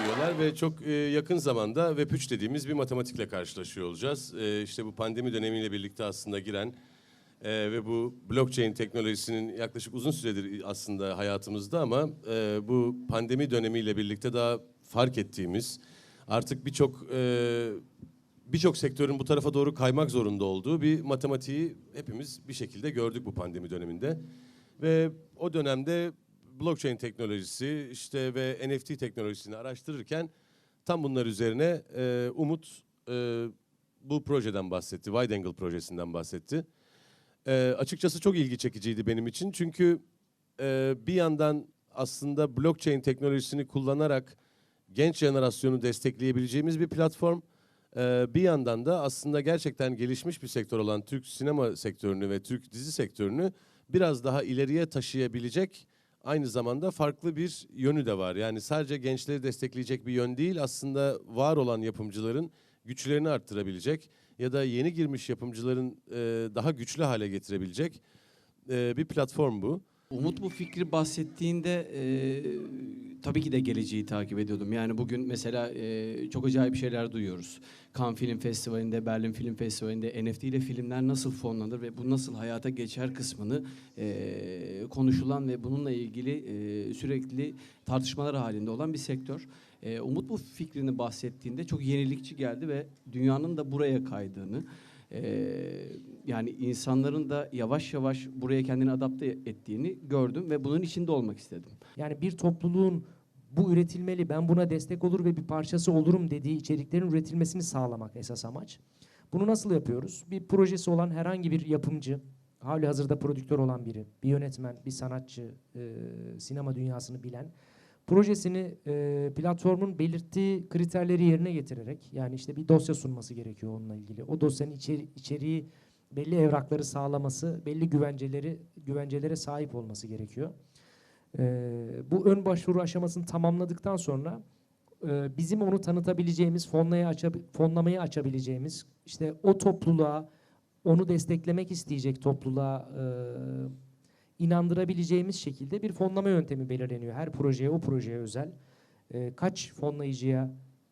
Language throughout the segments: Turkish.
Biliyorlar ve çok e, yakın zamanda Web3 dediğimiz bir matematikle karşılaşıyor olacağız. E, işte bu pandemi dönemiyle birlikte aslında giren e, ve bu blockchain teknolojisinin yaklaşık uzun süredir aslında hayatımızda ama bu pandemi dönemiyle birlikte daha fark ettiğimiz artık birçok birçok sektörün bu tarafa doğru kaymak zorunda olduğu bir matematiği hepimiz bir şekilde gördük bu pandemi döneminde. Ve o dönemde blockchain teknolojisi işte ve NFT teknolojisini araştırırken tam bunlar üzerine e, Umut e, bu projeden bahsetti. Wide Angle projesinden bahsetti. E, açıkçası çok ilgi çekiciydi benim için. Çünkü e, bir yandan aslında blockchain teknolojisini kullanarak genç jenerasyonu destekleyebileceğimiz bir platform. E, bir yandan da aslında gerçekten gelişmiş bir sektör olan Türk sinema sektörünü ve Türk dizi sektörünü biraz daha ileriye taşıyabilecek aynı zamanda farklı bir yönü de var. Yani sadece gençleri destekleyecek bir yön değil aslında var olan yapımcıların güçlerini arttırabilecek ya da yeni girmiş yapımcıların e, daha güçlü hale getirebilecek e, bir platform bu. Umut bu fikri bahsettiğinde e, tabii ki de geleceği takip ediyordum. Yani bugün mesela e, çok acayip şeyler duyuyoruz. Cannes Film Festivali'nde, Berlin Film Festivali'nde NFT ile filmler nasıl fonlanır ve bu nasıl hayata geçer kısmını e, konuşulan ve bununla ilgili e, sürekli tartışmalar halinde olan bir sektör. E, Umut bu fikrini bahsettiğinde çok yenilikçi geldi ve dünyanın da buraya kaydığını, ee, yani insanların da yavaş yavaş buraya kendini adapte ettiğini gördüm ve bunun içinde olmak istedim. Yani bir topluluğun bu üretilmeli, ben buna destek olur ve bir parçası olurum dediği içeriklerin üretilmesini sağlamak esas amaç. Bunu nasıl yapıyoruz? Bir projesi olan herhangi bir yapımcı, hali hazırda prodüktör olan biri, bir yönetmen, bir sanatçı, e, sinema dünyasını bilen, projesini e, platformun belirttiği kriterleri yerine getirerek, yani işte bir dosya sunması gerekiyor onunla ilgili. O dosyanın içeri, içeriği belli evrakları sağlaması, belli güvenceleri güvencelere sahip olması gerekiyor. Ee, bu ön başvuru aşamasını tamamladıktan sonra e, bizim onu tanıtabileceğimiz, fonlaya açab- fonlamayı açabileceğimiz, işte o topluluğa, onu desteklemek isteyecek topluluğa e, inandırabileceğimiz şekilde bir fonlama yöntemi belirleniyor. Her projeye, o projeye özel. E, kaç fonlayıcıya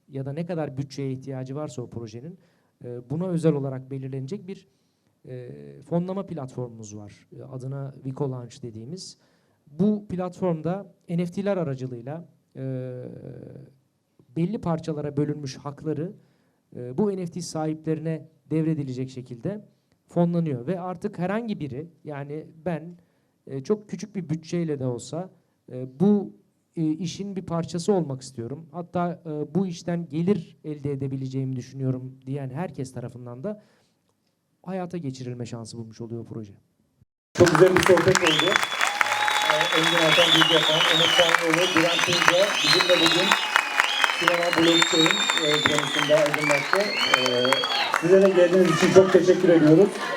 ya da ne kadar bütçeye ihtiyacı varsa o projenin e, buna özel olarak belirlenecek bir e, fonlama platformumuz var. E, adına Vico Launch dediğimiz. Bu platformda NFT'ler aracılığıyla e, belli parçalara bölünmüş hakları e, bu NFT sahiplerine devredilecek şekilde fonlanıyor ve artık herhangi biri yani ben e, çok küçük bir bütçeyle de olsa e, bu e, işin bir parçası olmak istiyorum. Hatta e, bu işten gelir elde edebileceğimi düşünüyorum diyen herkes tarafından da hayata geçirilme şansı bulmuş oluyor proje. Çok güzel bir sohbet oldu. Ee, Engin Hakan Gülcepan, Umut Tanrıoğlu, Diren Tunca bizimle bugün sinema blockchain e, konusunda aydınlattı. Ee, size de geldiğiniz için çok teşekkür ediyoruz.